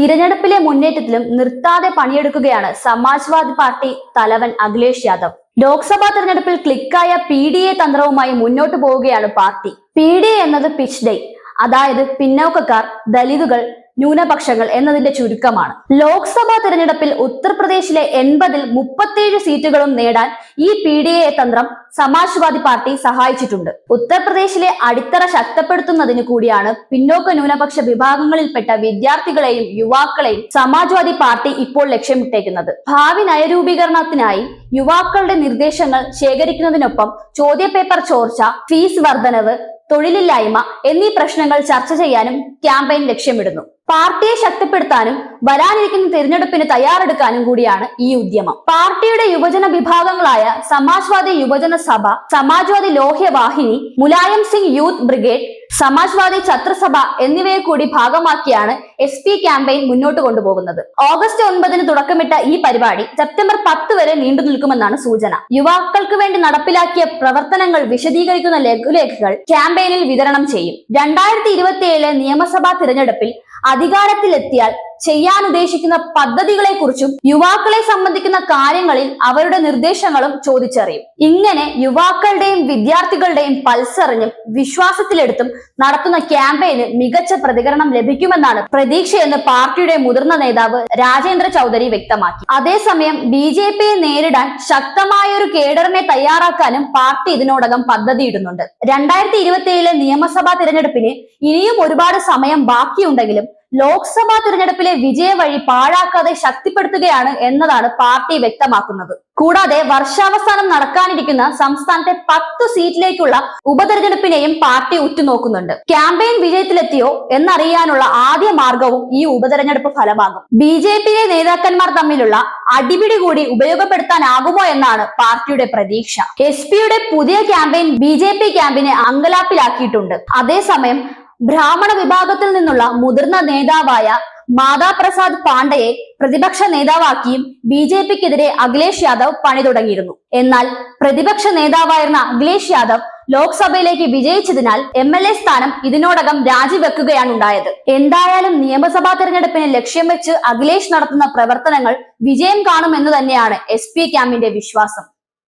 തിരഞ്ഞെടുപ്പിലെ മുന്നേറ്റത്തിലും നിർത്താതെ പണിയെടുക്കുകയാണ് സമാജ്വാദി പാർട്ടി തലവൻ അഖിലേഷ് യാദവ്. ലോക്സഭാ തെരഞ്ഞെടുപ്പിൽ ക്ലിക്കായ പി ഡി എ തന്ത്രവുമായി മുന്നോട്ട് പോവുകയാണ് പാർട്ടി. പി ഡി എ എന്നത് പിച്ച് ഡേ അതായത് പിന്നോക്കക്കാർ ദലിതുകൾ ന്യൂനപക്ഷങ്ങൾ എന്നതിന്റെ ചുരുക്കമാണ്. ലോക്സഭാ തെരഞ്ഞെടുപ്പിൽ ഉത്തർപ്രദേശിലെ എൺപതിൽ മുപ്പത്തിയേഴ് സീറ്റുകളും നേടാൻ ഈ പി ഡി എ തന്ത്രം സമാജ്വാദി പാർട്ടി സഹായിച്ചിട്ടുണ്ട്. ഉത്തർപ്രദേശിലെ അടിത്തറ ശക്തപ്പെടുത്തുന്നതിന് കൂടിയാണ് പിന്നോക്ക ന്യൂനപക്ഷ വിഭാഗങ്ങളിൽപ്പെട്ട വിദ്യാർത്ഥികളെയും യുവാക്കളെയും സമാജ്വാദി പാർട്ടി ഇപ്പോൾ ലക്ഷ്യമിട്ടേക്കുന്നത്. ഭാവി നയരൂപീകരണത്തിനായി യുവാക്കളുടെ നിർദ്ദേശങ്ങൾ ശേഖരിക്കുന്നതിനൊപ്പം ചോദ്യപേപ്പർ ചോർച്ച ഫീസ് വർധനവ് തൊഴിലില്ലായ്മ എന്നീ പ്രശ്നങ്ങൾ ചർച്ച ചെയ്യാനും ക്യാമ്പയിൻ ലക്ഷ്യമിടുന്നു. പാർട്ടിയെ ശക്തിപ്പെടുത്താനും വരാനിരിക്കുന്ന തിരഞ്ഞെടുപ്പിന് തയ്യാറെടുക്കാനും കൂടിയാണ് ഈ ഉദ്യമം. പാർട്ടിയുടെ യുവജന വിഭാഗങ്ങളായ സമാജ്വാദി യുവജന സഭ സമാജ്വാദി ലോഹ്യ വാഹിനി മുലായം സിംഗ് യൂത്ത് ബ്രിഗേഡ് സമാജ്വാദി ഛത്രസഭ എന്നിവയെ കൂടി ഭാഗമാക്കിയാണ് എസ് പി ക്യാമ്പയിൻ മുന്നോട്ട് കൊണ്ടുപോകുന്നത്. ഓഗസ്റ്റ് ഒൻപതിന് തുടക്കമിട്ട ഈ പരിപാടി സെപ്റ്റംബർ പത്ത് വരെ നീണ്ടു നിൽക്കുമെന്നാണ് സൂചന. യുവാക്കൾക്ക് വേണ്ടി നടപ്പിലാക്കിയ പ്രവർത്തനങ്ങൾ വിശദീകരിക്കുന്ന ലഘുലേഖകൾ ക്യാമ്പയിനിൽ വിതരണം ചെയ്യും. രണ്ടായിരത്തി ഇരുപത്തിയേഴിലെ നിയമസഭാ തിരഞ്ഞെടുപ്പിൽ അധികാരത്തിലെത്തിയാൽ ചെയ്യാൻ ഉദ്ദേശിക്കുന്ന പദ്ധതികളെ കുറിച്ചും യുവാക്കളെ സംബന്ധിക്കുന്ന കാര്യങ്ങളിൽ അവരുടെ നിർദ്ദേശങ്ങളും ചോദിച്ചറിയും. ഇങ്ങനെ യുവാക്കളുടെയും വിദ്യാർത്ഥികളുടെയും പൾസറിഞ്ഞും വിശ്വാസത്തിലെടുത്തും നടത്തുന്ന ക്യാമ്പയിന് മികച്ച പ്രതികരണം ലഭിക്കുമെന്നാണ് പ്രതീക്ഷയെന്ന് പാർട്ടിയുടെ മുതിർന്ന നേതാവ് രാജേന്ദ്ര ചൗധരി വ്യക്തമാക്കി. അതേസമയം ബി ജെ പിയെ നേരിടാൻ ശക്തമായ ഒരു കേഡറിനെ തയ്യാറാക്കാനും പാർട്ടി ഇതിനോടകം പദ്ധതിയിടുന്നുണ്ട്. രണ്ടായിരത്തി ഇരുപത്തിയേഴിലെ നിയമസഭാ തിരഞ്ഞെടുപ്പിന് ഇനിയും ഒരുപാട് സമയം ബാക്കിയുണ്ടെങ്കിലും ലോക്സഭാ തിരഞ്ഞെടുപ്പിലെ വിജയ വഴി പാഴാക്കാതെ ശക്തിപ്പെടുത്തുകയാണ് എന്നതാണ് പാർട്ടി വ്യക്തമാക്കുന്നത്. കൂടാതെ വർഷാവസാനം നടക്കാനിരിക്കുന്ന സംസ്ഥാനത്തെ പത്ത് സീറ്റിലേക്കുള്ള ഉപതെരഞ്ഞെടുപ്പിനെയും പാർട്ടി ഉറ്റുനോക്കുന്നുണ്ട്. ക്യാമ്പയിൻ വിജയത്തിലെത്തിയോ എന്നറിയാനുള്ള ആദ്യ മാർഗവും ഈ ഉപതെരഞ്ഞെടുപ്പ് ഫലമാകും. ബി ജെ പിയിലെ നേതാക്കന്മാർ തമ്മിലുള്ള അടിപിടി കൂടി ഉപയോഗപ്പെടുത്താനാകുമോ എന്നാണ് പാർട്ടിയുടെ പ്രതീക്ഷ. എസ് പിയുടെ പുതിയ ക്യാമ്പയിൻ ബി ജെ പി ക്യാമ്പിനെ അങ്കലാപ്പിലാക്കിയിട്ടുണ്ട്. അതേസമയം ബ്രാഹ്മണ വിഭാഗത്തിൽ നിന്നുള്ള മുതിർന്ന നേതാവായ മാതാപ്രസാദ് പാണ്ഡയെ പ്രതിപക്ഷ നേതാവാക്കിയും ബി ജെ പിക്കെതിരെ അഖിലേഷ് യാദവ് പണി തുടങ്ങിയിരുന്നു. എന്നാൽ പ്രതിപക്ഷ നേതാവായിരുന്ന അഖിലേഷ് യാദവ് ലോക്സഭയിലേക്ക് വിജയിച്ചതിനാൽ എം എൽ എ സ്ഥാനം ഇതിനോടകം രാജിവെക്കുകയാണ് ഉണ്ടായത് എന്തായാലും നിയമസഭാ തെരഞ്ഞെടുപ്പിനെ ലക്ഷ്യം വെച്ച് അഖിലേഷ് നടത്തുന്ന പ്രവർത്തനങ്ങൾ വിജയം കാണുമെന്ന് തന്നെയാണ് എസ് പി ക്യാമ്പിന്റെ വിശ്വാസം.